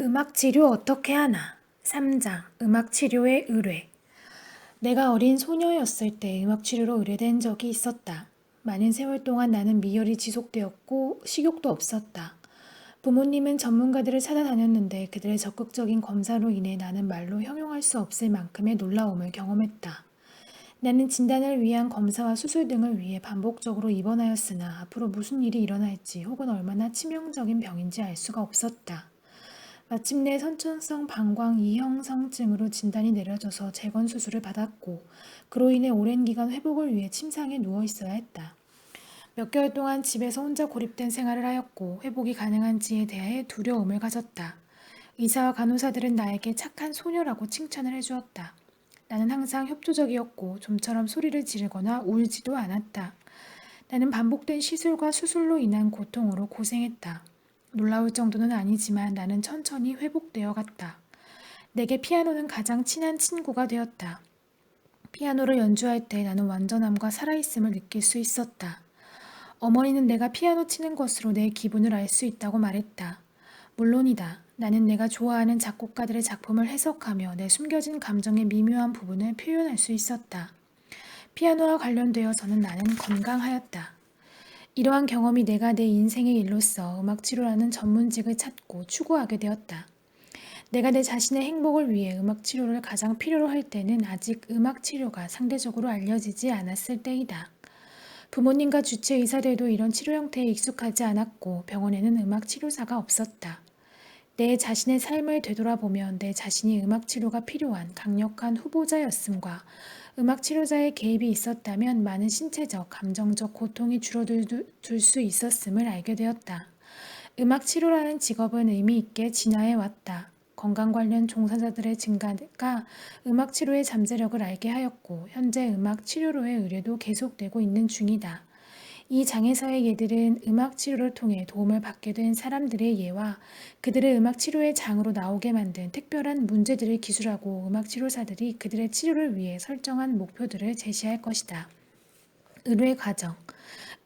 음악 치료 어떻게 하나? 3장 음악 치료의 의뢰. 내가 어린 소녀였을 때 음악 치료로 의뢰된 적이 있었다. 많은 세월 동안 나는 미열이 지속되었고 식욕도 없었다. 부모님은 전문가들을 찾아다녔는데 그들의 적극적인 검사로 인해 나는 말로 형용할 수 없을 만큼의 놀라움을 경험했다. 나는 진단을 위한 검사와 수술 등을 위해 반복적으로 입원하였으나 앞으로 무슨 일이 일어날지 혹은 얼마나 치명적인 병인지 알 수가 없었다. 마침내 선천성 방광 이형성증으로 진단이 내려져서 재건 수술을 받았고 그로 인해 오랜 기간 회복을 위해 침상에 누워 있어야 했다. 몇 개월 동안 집에서 혼자 고립된 생활을 하였고 회복이 가능한지에 대해 두려움을 가졌다. 의사와 간호사들은 나에게 착한 소녀라고 칭찬을 해주었다. 나는 항상 협조적이었고 좀처럼 소리를 지르거나 울지도 않았다. 나는 반복된 시술과 수술로 인한 고통으로 고생했다. 놀라울 정도는 아니지만 나는 천천히 회복되어 갔다. 내게 피아노는 가장 친한 친구가 되었다. 피아노를 연주할 때 나는 완전함과 살아있음을 느낄 수 있었다. 어머니는 내가 피아노 치는 것으로 내 기분을 알 수 있다고 말했다. 물론이다. 나는 내가 좋아하는 작곡가들의 작품을 해석하며 내 숨겨진 감정의 미묘한 부분을 표현할 수 있었다. 피아노와 관련되어서는 나는 건강하였다. 이러한 경험이 내가 내 인생의 일로서 음악 치료라는 전문직을 찾고 추구하게 되었다. 내가 내 자신의 행복을 위해 음악 치료를 가장 필요로 할 때는 아직 음악 치료가 상대적으로 알려지지 않았을 때이다. 부모님과 주치 의 사들도 이런 치료 형태에 익숙하지 않았고 병원에는 음악 치료사가 없었다. 내 자신의 삶을 되돌아보면 내 자신이 음악 치료가 필요한 강력한 후보자였음과 음악 치료자의 개입이 있었다면 많은 신체적, 감정적 고통이 줄어들 수 있었음을 알게 되었다. 음악 치료라는 직업은 의미 있게 진화해 왔다. 건강 관련 종사자들의 증가가 음악 치료의 잠재력을 알게 하였고 현재 음악 치료로의 의뢰도 계속되고 있는 중이다. 이 장애사의 예들은 음악 치료를 통해 도움을 받게 된 사람들의 예와 그들의 음악 치료의 장으로 나오게 만든 특별한 문제들을 기술하고 음악 치료사들이 그들의 치료를 위해 설정한 목표들을 제시할 것이다. 의뢰 과정,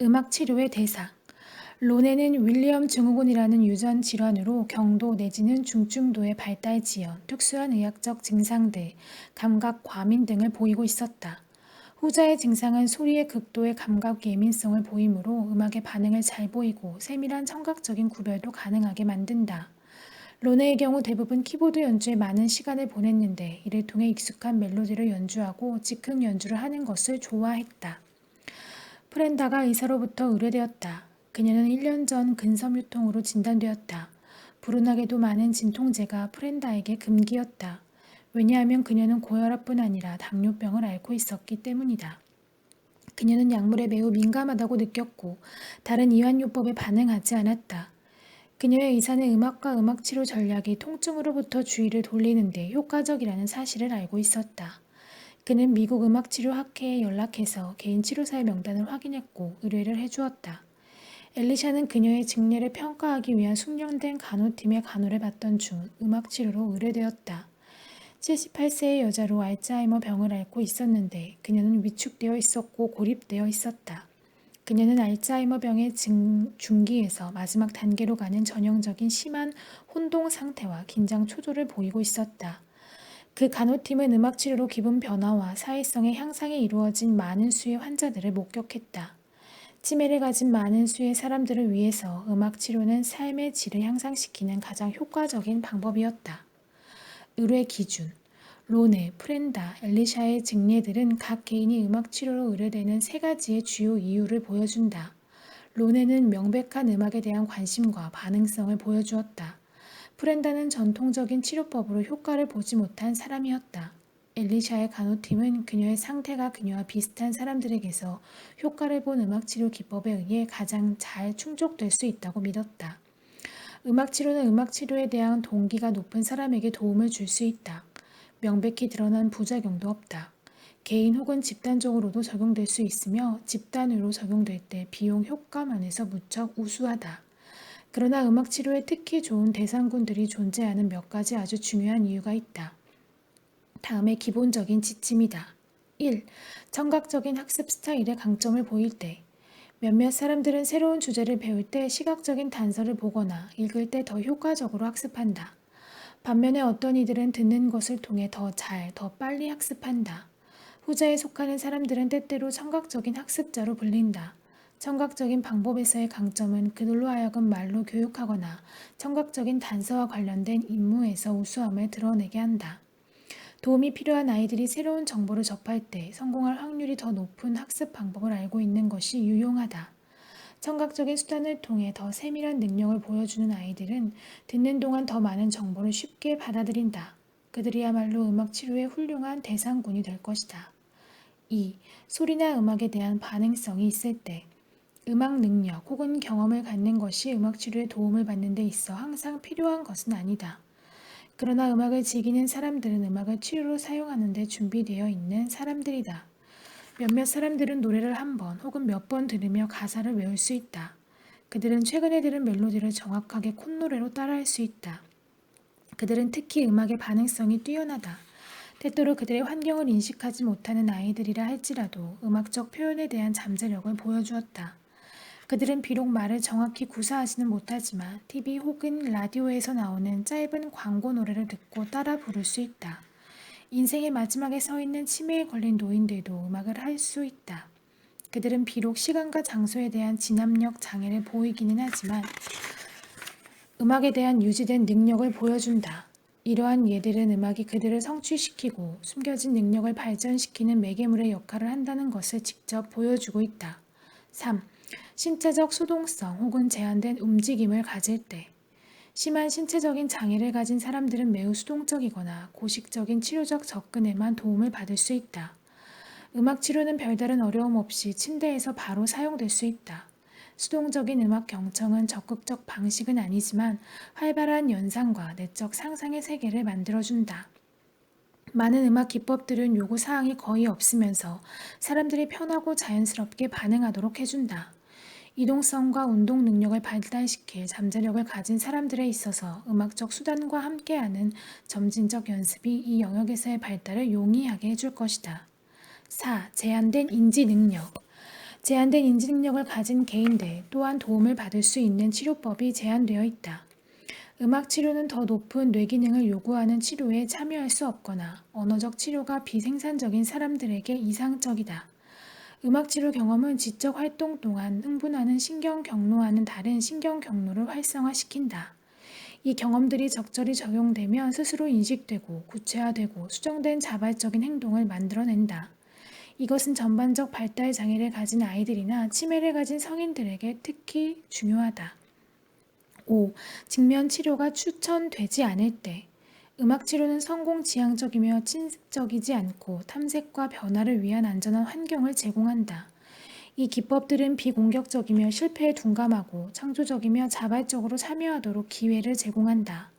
음악 치료의 대상, 론에는 윌리엄 증후군이라는 유전 질환으로 경도 내지는 중증도의 발달 지연, 특수한 의학적 증상들, 감각 과민 등을 보이고 있었다. 후자의 증상은 소리의 극도의 감각 예민성을 보이므로 음악의 반응을 잘 보이고 세밀한 청각적인 구별도 가능하게 만든다. 로네의 경우 대부분 키보드 연주에 많은 시간을 보냈는데 이를 통해 익숙한 멜로디를 연주하고 즉흥 연주를 하는 것을 좋아했다. 프렌다가 의사로부터 의뢰되었다. 그녀는 1년 전 근섬유통으로 진단되었다. 불운하게도 많은 진통제가 프렌다에게 금기였다. 왜냐하면 그녀는 고혈압뿐 아니라 당뇨병을 앓고 있었기 때문이다. 그녀는 약물에 매우 민감하다고 느꼈고 다른 이완요법에 반응하지 않았다. 그녀의 의사는 음악과 음악 치료 전략이 통증으로부터 주의를 돌리는데 효과적이라는 사실을 알고 있었다. 그는 미국 음악 치료 학회에 연락해서 개인 치료사의 명단을 확인했고 의뢰를 해주었다. 엘리샤는 그녀의 직례를 평가하기 위한 숙련된 간호팀의 간호를 받던 중 음악 치료로 의뢰되었다. 78세의 여자로 알츠하이머 병을 앓고 있었는데 그녀는 위축되어 있었고 고립되어 있었다. 그녀는 알츠하이머 병의 중기에서 마지막 단계로 가는 전형적인 심한 혼동 상태와 긴장 초조를 보이고 있었다. 그 간호팀은 음악 치료로 기분 변화와 사회성의 향상에 이루어진 많은 수의 환자들을 목격했다. 치매를 가진 많은 수의 사람들을 위해서 음악 치료는 삶의 질을 향상시키는 가장 효과적인 방법이었다. 의뢰 기준 로네, 프렌다, 엘리샤의 증례들은 각 개인이 음악 치료로 의뢰되는 세 가지의 주요 이유를 보여준다. 로네는 명백한 음악에 대한 관심과 반응성을 보여주었다. 프렌다는 전통적인 치료법으로 효과를 보지 못한 사람이었다. 엘리샤의 간호팀은 그녀의 상태가 그녀와 비슷한 사람들에게서 효과를 본 음악 치료 기법에 의해 가장 잘 충족될 수 있다고 믿었다. 음악 치료는 음악 치료에 대한 동기가 높은 사람에게 도움을 줄 수 있다. 명백히 드러난 부작용도 없다. 개인 혹은 집단적으로도 적용될 수 있으며 집단으로 적용될 때 비용 효과만에서 무척 우수하다. 그러나 음악 치료에 특히 좋은 대상군들이 존재하는 몇 가지 아주 중요한 이유가 있다. 다음의 기본적인 지침이다. 1. 청각적인 학습 스타일의 강점을 보일 때 몇몇 사람들은 새로운 주제를 배울 때 시각적인 단서를 보거나 읽을 때 더 효과적으로 학습한다. 반면에 어떤 이들은 듣는 것을 통해 더 잘, 더 빨리 학습한다. 후자에 속하는 사람들은 때때로 청각적인 학습자로 불린다. 청각적인 방법에서의 강점은 그들로 하여금 말로 교육하거나 청각적인 단서와 관련된 임무에서 우수함을 드러내게 한다. 도움이 필요한 아이들이 새로운 정보를 접할 때 성공할 확률이 더 높은 학습 방법을 알고 있는 것이 유용하다. 청각적인 수단을 통해 더 세밀한 능력을 보여주는 아이들은 듣는 동안 더 많은 정보를 쉽게 받아들인다. 그들이야말로 음악 치료의 훌륭한 대상군이 될 것이다. 2. 소리나 음악에 대한 반응성이 있을 때 음악 능력 혹은 경험을 갖는 것이 음악 치료에 도움을 받는 데 있어 항상 필요한 것은 아니다. 그러나 음악을 즐기는 사람들은 음악을 치료로 사용하는 데 준비되어 있는 사람들이다. 몇몇 사람들은 노래를 한 번 혹은 몇 번 들으며 가사를 외울 수 있다. 그들은 최근에 들은 멜로디를 정확하게 콧노래로 따라할 수 있다. 그들은 특히 음악의 반응성이 뛰어나다. 때때로 그들의 환경을 인식하지 못하는 아이들이라 할지라도 음악적 표현에 대한 잠재력을 보여주었다. 그들은 비록 말을 정확히 구사하지는 못하지만 TV 혹은 라디오에서 나오는 짧은 광고 노래를 듣고 따라 부를 수 있다. 인생의 마지막에 서 있는 치매에 걸린 노인들도 음악을 할 수 있다. 그들은 비록 시간과 장소에 대한 진압력 장애를 보이기는 하지만 음악에 대한 유지된 능력을 보여준다. 이러한 예들은 음악이 그들을 성취시키고 숨겨진 능력을 발전시키는 매개물의 역할을 한다는 것을 직접 보여주고 있다. 3. 신체적 수동성 혹은 제한된 움직임을 가질 때 심한 신체적인 장애를 가진 사람들은 매우 수동적이거나 고식적인 치료적 접근에만 도움을 받을 수 있다. 음악 치료는 별다른 어려움 없이 침대에서 바로 사용될 수 있다. 수동적인 음악 경청은 적극적 방식은 아니지만 활발한 연상과 내적 상상의 세계를 만들어준다. 많은 음악 기법들은 요구 사항이 거의 없으면서 사람들이 편하고 자연스럽게 반응하도록 해준다. 이동성과 운동 능력을 발달시킬 잠재력을 가진 사람들에 있어서 음악적 수단과 함께하는 점진적 연습이 이 영역에서의 발달을 용이하게 해줄 것이다. 4. 제한된 인지 능력. 제한된 인지 능력을 가진 개인들 또한 도움을 받을 수 있는 치료법이 제한되어 있다. 음악 치료는 더 높은 뇌 기능을 요구하는 치료에 참여할 수 없거나 언어적 치료가 비생산적인 사람들에게 이상적이다. 음악 치료 경험은 지적 활동 동안 흥분하는 신경 경로와는 다른 신경 경로를 활성화시킨다. 이 경험들이 적절히 적용되면 스스로 인식되고 구체화되고 수정된 자발적인 행동을 만들어낸다. 이것은 전반적 발달 장애를 가진 아이들이나 치매를 가진 성인들에게 특히 중요하다. 5. 직면 치료가 추천되지 않을 때 음악 치료는 성공 지향적이며 친습적이지 않고 탐색과 변화를 위한 안전한 환경을 제공한다. 이 기법들은 비공격적이며 실패에 둔감하고 창조적이며 자발적으로 참여하도록 기회를 제공한다.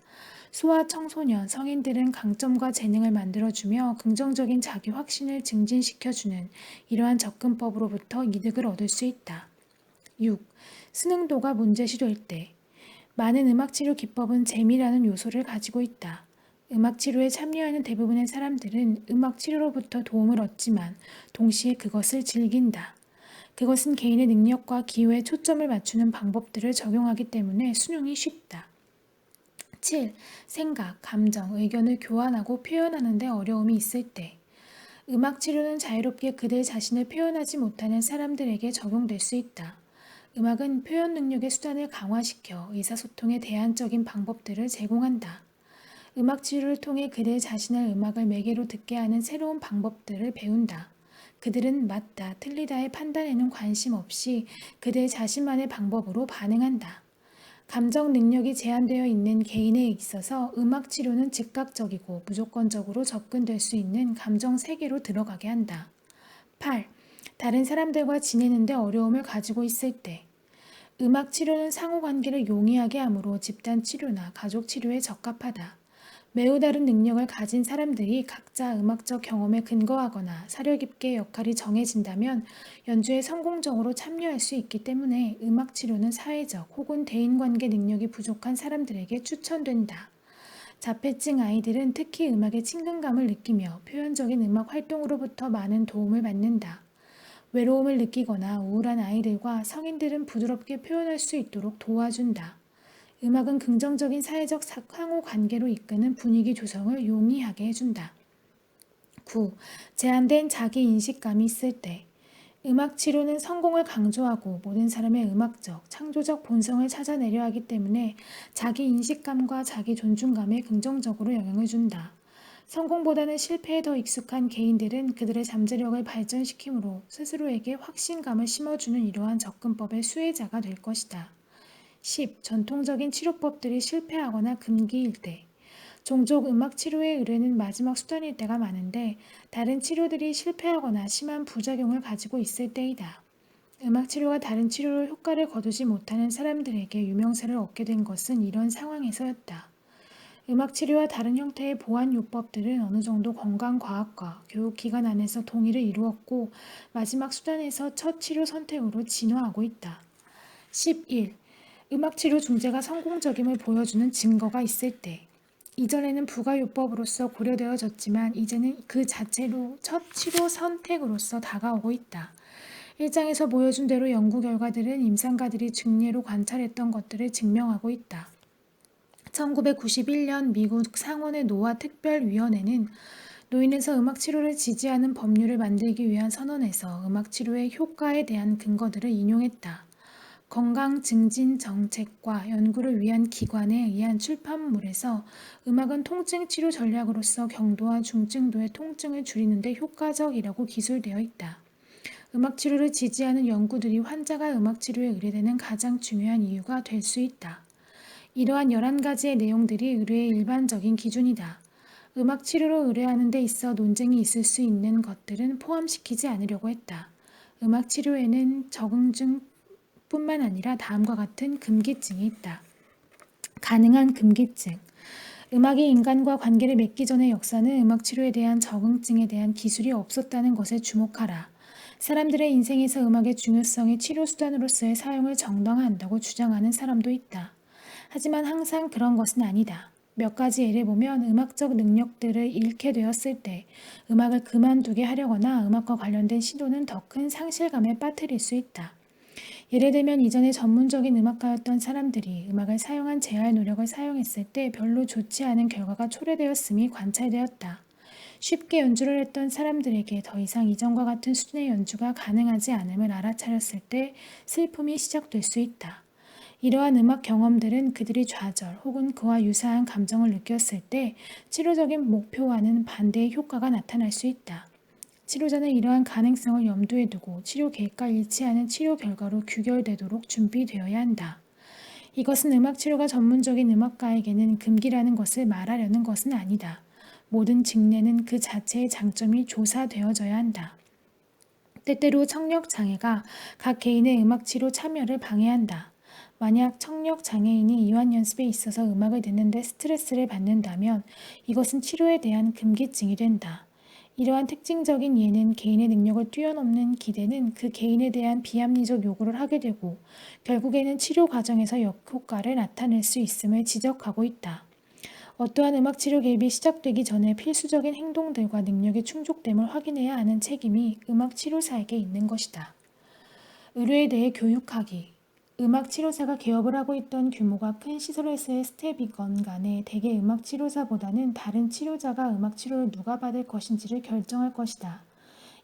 소아 청소년, 성인들은 강점과 재능을 만들어주며 긍정적인 자기 확신을 증진시켜주는 이러한 접근법으로부터 이득을 얻을 수 있다. 6. 수능도가 문제시될 때 많은 음악치료 기법은 재미라는 요소를 가지고 있다. 음악 치료에 참여하는 대부분의 사람들은 음악 치료로부터 도움을 얻지만 동시에 그것을 즐긴다. 그것은 개인의 능력과 기호에 초점을 맞추는 방법들을 적용하기 때문에 수능이 쉽다. 7. 생각, 감정, 의견을 교환하고 표현하는 데 어려움이 있을 때 음악 치료는 자유롭게 그들 자신을 표현하지 못하는 사람들에게 적용될 수 있다. 음악은 표현 능력의 수단을 강화시켜 의사소통의 대안적인 방법들을 제공한다. 음악 치료를 통해 그들 자신을 음악을 매개로 듣게 하는 새로운 방법들을 배운다. 그들은 맞다, 틀리다의 판단에는 관심 없이 그들 자신만의 방법으로 반응한다. 감정 능력이 제한되어 있는 개인에 있어서 음악 치료는 즉각적이고 무조건적으로 접근될 수 있는 감정 세계로 들어가게 한다. 8. 다른 사람들과 지내는데 어려움을 가지고 있을 때 음악 치료는 상호 관계를 용이하게 하므로 집단 치료나 가족 치료에 적합하다. 매우 다른 능력을 가진 사람들이 각자 음악적 경험에 근거하거나 사려 깊게 역할이 정해진다면 연주에 성공적으로 참여할 수 있기 때문에 음악 치료는 사회적 혹은 대인관계 능력이 부족한 사람들에게 추천된다. 자폐증 아이들은 특히 음악의 친근감을 느끼며 표현적인 음악 활동으로부터 많은 도움을 받는다. 외로움을 느끼거나 우울한 아이들과 성인들은 부드럽게 표현할 수 있도록 도와준다. 음악은 긍정적인 사회적 사- 상호 관계로 이끄는 분위기 조성을 용이하게 해준다. 9. 제한된 자기 인식감이 있을 때 음악 치료는 성공을 강조하고 모든 사람의 음악적, 창조적 본성을 찾아내려 하기 때문에 자기 인식감과 자기 존중감에 긍정적으로 영향을 준다. 성공보다는 실패에 더 익숙한 개인들은 그들의 잠재력을 발전시키므로 스스로에게 확신감을 심어주는 이러한 접근법의 수혜자가 될 것이다. 10. 전통적인 치료법들이 실패하거나 금기일 때 종종 음악 치료의 의뢰는 마지막 수단일 때가 많은데 다른 치료들이 실패하거나 심한 부작용을 가지고 있을 때이다. 음악 치료가 다른 치료로 효과를 거두지 못하는 사람들에게 유명세를 얻게 된 것은 이런 상황에서였다. 음악 치료와 다른 형태의 보완 요법들은 어느 정도 건강과학과 교육기관 안에서 동의를 이루었고 마지막 수단에서 첫 치료 선택으로 진화하고 있다. 11. 음악 치료 중재가 성공적임을 보여주는 증거가 있을 때 이전에는 부가요법으로서 고려되어졌지만 이제는 그 자체로 첫 치료 선택으로서 다가오고 있다. 1장에서 보여준 대로 연구 결과들은 임상가들이 중례로 관찰했던 것들을 증명하고 있다. 1991년 미국 상원의 노화 특별위원회는 노인에서 음악 치료를 지지하는 법률을 만들기 위한 선언에서 음악 치료의 효과에 대한 근거들을 인용했다. 건강 증진 정책과 연구를 위한 기관에 의한 출판물에서 음악은 통증 치료 전략으로서 경도와 중증도의 통증을 줄이는데 효과적이라고 기술되어 있다. 음악 치료를 지지하는 연구들이 환자가 음악 치료에 의뢰되는 가장 중요한 이유가 될 수 있다. 이러한 11가지의 내용들이 의뢰의 일반적인 기준이다. 음악 치료로 의뢰하는 데 있어 논쟁이 있을 수 있는 것들은 포함시키지 않으려고 했다. 음악 치료에는 적응증 뿐만 아니라 다음과 같은 금기증이 있다. 가능한 금기증. 음악이 인간과 관계를 맺기 전의 역사는 음악 치료에 대한 적응증에 대한 기술이 없었다는 것에 주목하라. 사람들의 인생에서 음악의 중요성이 치료 수단으로서의 사용을 정당화한다고 주장하는 사람도 있다. 하지만 항상 그런 것은 아니다. 몇 가지 예를 보면 음악적 능력들을 잃게 되었을 때 음악을 그만두게 하려거나 음악과 관련된 시도는 더 큰 상실감에 빠뜨릴 수 있다. 예를 들면 이전에 전문적인 음악가였던 사람들이 음악을 사용한 재활 노력을 사용했을 때 별로 좋지 않은 결과가 초래되었음이 관찰되었다. 쉽게 연주를 했던 사람들에게 더 이상 이전과 같은 수준의 연주가 가능하지 않음을 알아차렸을 때 슬픔이 시작될 수 있다. 이러한 음악 경험들은 그들이 좌절 혹은 그와 유사한 감정을 느꼈을 때 치료적인 목표와는 반대의 효과가 나타날 수 있다. 치료자는 이러한 가능성을 염두에 두고 치료 계획과 일치하는 치료 결과로 규결되도록 준비되어야 한다. 이것은 음악 치료가 전문적인 음악가에게는 금기라는 것을 말하려는 것은 아니다. 모든 직내는 그 자체의 장점이 조사되어져야 한다. 때때로 청력 장애가 각 개인의 음악 치료 참여를 방해한다. 만약 청력 장애인이 이완 연습에 있어서 음악을 듣는데 스트레스를 받는다면 이것은 치료에 대한 금기증이 된다. 이러한 특징적인 예는 개인의 능력을 뛰어넘는 기대는 그 개인에 대한 비합리적 요구를 하게 되고 결국에는 치료 과정에서 역효과를 나타낼 수 있음을 지적하고 있다. 어떠한 음악 치료 개입이 시작되기 전에 필수적인 행동들과 능력의 충족됨을 확인해야 하는 책임이 음악 치료사에게 있는 것이다. 의료에 대해 교육하기 음악 치료사가 개업을 하고 있던 규모가 큰 시설에서의 스텝이건 간에 대개 음악 치료사보다는 다른 치료자가 음악 치료를 누가 받을 것인지를 결정할 것이다.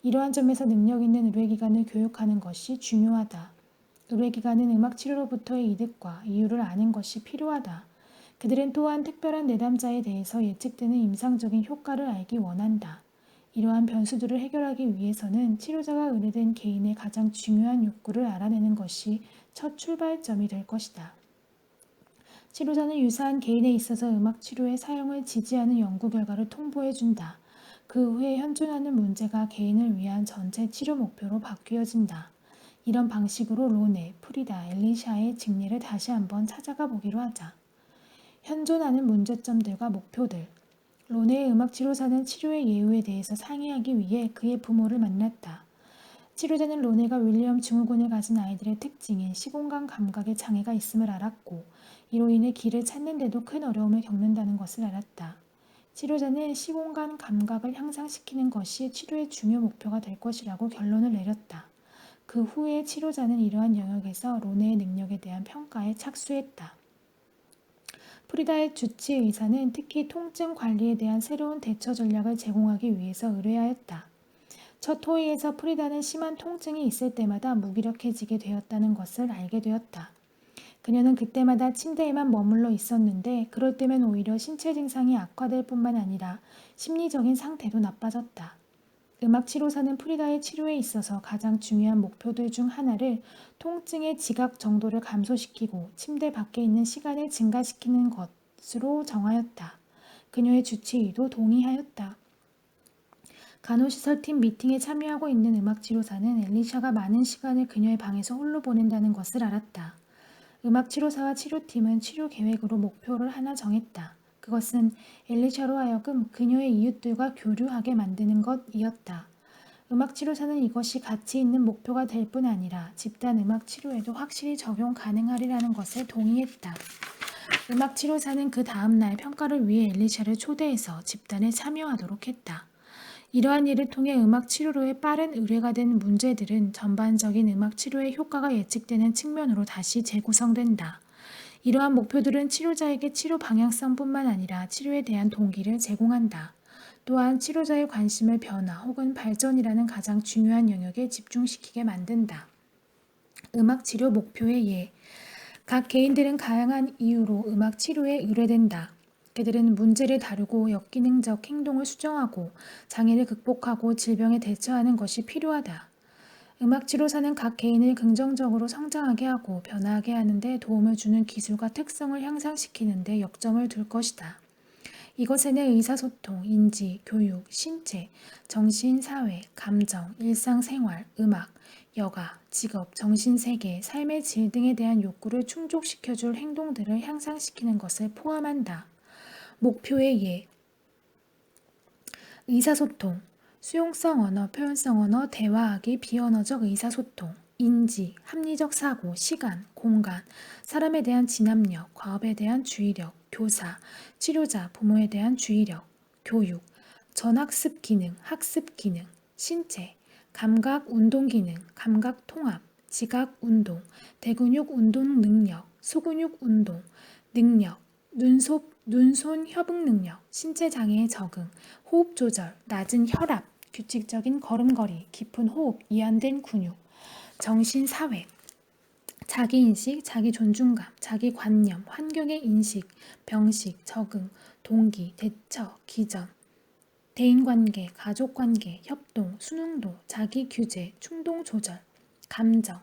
이러한 점에서 능력 있는 의료기관을 교육하는 것이 중요하다. 의료기관은 음악 치료로부터의 이득과 이유를 아는 것이 필요하다. 그들은 또한 특별한 내담자에 대해서 예측되는 임상적인 효과를 알기 원한다. 이러한 변수들을 해결하기 위해서는 치료자가 의뢰된 개인의 가장 중요한 욕구를 알아내는 것이 첫 출발점이 될 것이다. 치료자는 유사한 개인에 있어서 음악 치료의 사용을 지지하는 연구 결과를 통보해 준다. 그 후에 현존하는 문제가 개인을 위한 전체 치료 목표로 바뀌어진다. 이런 방식으로 로네, 프리다, 엘리샤의 직례를 다시 한번 찾아가 보기로 하자. 현존하는 문제점들과 목표들. 로네의 음악 치료사는 치료의 예우에 대해서 상의하기 위해 그의 부모를 만났다. 치료자는 로네가 윌리엄 증후군을 가진 아이들의 특징인 시공간 감각에 장애가 있음을 알았고 이로 인해 길을 찾는데도 큰 어려움을 겪는다는 것을 알았다. 치료자는 시공간 감각을 향상시키는 것이 치료의 중요 목표가 될 것이라고 결론을 내렸다. 그 후에 치료자는 이러한 영역에서 로네의 능력에 대한 평가에 착수했다. 프리다의 주치 의사는 특히 통증 관리에 대한 새로운 대처 전략을 제공하기 위해서 의뢰하였다. 첫 호의에서 프리다는 심한 통증이 있을 때마다 무기력해지게 되었다는 것을 알게 되었다. 그녀는 그때마다 침대에만 머물러 있었는데 그럴 때면 오히려 신체 증상이 악화될 뿐만 아니라 심리적인 상태도 나빠졌다. 음악 치료사는 프리다의 치료에 있어서 가장 중요한 목표들 중 하나를 통증의 지각 정도를 감소시키고 침대 밖에 있는 시간을 증가시키는 것으로 정하였다. 그녀의 주치의도 동의하였다. 간호시설팀 미팅에 참여하고 있는 음악 치료사는 엘리샤가 많은 시간을 그녀의 방에서 홀로 보낸다는 것을 알았다. 음악 치료사와 치료팀은 치료 계획으로 목표를 하나 정했다. 그것은 엘리샤로 하여금 그녀의 이웃들과 교류하게 만드는 것이었다. 음악 치료사는 이것이 가치 있는 목표가 될 뿐 아니라 집단 음악 치료에도 확실히 적용 가능하리라는 것에 동의했다. 음악 치료사는 그 다음 날 평가를 위해 엘리샤를 초대해서 집단에 참여하도록 했다. 이러한 일을 통해 음악 치료로의 빠른 의뢰가 된 문제들은 전반적인 음악 치료의 효과가 예측되는 측면으로 다시 재구성된다. 이러한 목표들은 치료자에게 치료 방향성뿐만 아니라 치료에 대한 동기를 제공한다. 또한 치료자의 관심을 변화 혹은 발전이라는 가장 중요한 영역에 집중시키게 만든다. 음악 치료 목표의 예. 각 개인들은 다양한 이유로 음악 치료에 의뢰된다. 그들은 문제를 다루고 역기능적 행동을 수정하고 장애를 극복하고 질병에 대처하는 것이 필요하다. 음악 치료사는 각 개인을 긍정적으로 성장하게 하고 변화하게 하는데 도움을 주는 기술과 특성을 향상시키는데 역점을 둘 것이다. 이것에는 의사소통, 인지, 교육, 신체, 정신, 사회, 감정, 일상생활, 음악, 여가, 직업, 정신세계, 삶의 질 등에 대한 욕구를 충족시켜줄 행동들을 향상시키는 것을 포함한다. 목표의 예. 의사소통. 수용성 언어, 표현성 언어, 대화하기, 비언어적 의사소통. 인지, 합리적 사고, 시간, 공간, 사람에 대한 진압력, 과업에 대한 주의력, 교사, 치료자, 부모에 대한 주의력, 교육, 전학습 기능, 학습 기능, 신체, 감각 운동 기능, 감각 통합, 지각 운동, 대근육 운동 능력, 소근육 운동, 능력, 눈소, 눈 손 협응 능력, 신체 장애의 적응, 호흡 조절, 낮은 혈압, 규칙적인 걸음걸이, 깊은 호흡, 이완된 근육, 정신 사회, 자기 인식, 자기 존중감, 자기 관념, 환경의 인식, 병식, 적응, 동기, 대처, 기전, 대인관계, 가족관계, 협동, 수능도, 자기 규제, 충동 조절, 감정,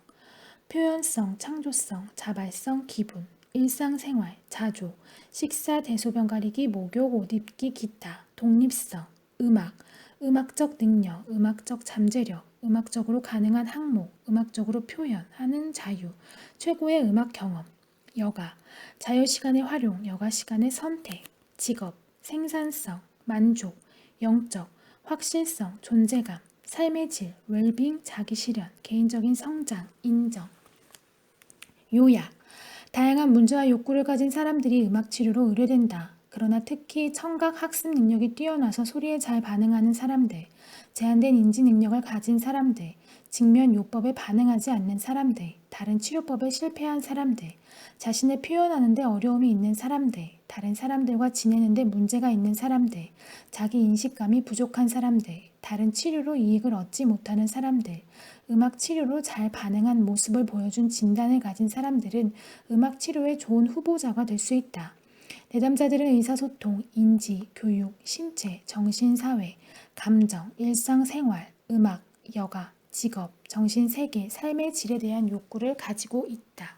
표현성, 창조성, 자발성, 기분, 일상생활, 자조, 식사, 대소변 가리기, 목욕, 옷 입기, 기타, 독립성, 음악, 음악적 능력, 음악적 잠재력, 음악적으로 가능한 항목, 음악적으로 표현하는 자유, 최고의 음악 경험, 여가, 자유 시간의 활용, 여가 시간의 선택, 직업, 생산성, 만족, 영적, 확실성, 존재감, 삶의 질, 웰빙, 자기 실현, 개인적인 성장, 인정. 요약. 다양한 문제와 욕구를 가진 사람들이 음악 치료로 의뢰된다. 그러나 특히 청각 학습 능력이 뛰어나서 소리에 잘 반응하는 사람들, 제한된 인지 능력을 가진 사람들, 직면 요법에 반응하지 않는 사람들, 다른 치료법에 실패한 사람들, 자신을 표현하는데 어려움이 있는 사람들, 다른 사람들과 지내는데 문제가 있는 사람들, 자기 인식감이 부족한 사람들, 다른 치료로 이익을 얻지 못하는 사람들, 음악 치료로 잘 반응한 모습을 보여준 진단을 가진 사람들은 음악 치료의 좋은 후보자가 될 수 있다. 내담자들은 의사소통, 인지, 교육, 신체, 정신사회, 감정, 일상생활, 음악, 여가, 직업, 정신세계, 삶의 질에 대한 욕구를 가지고 있다.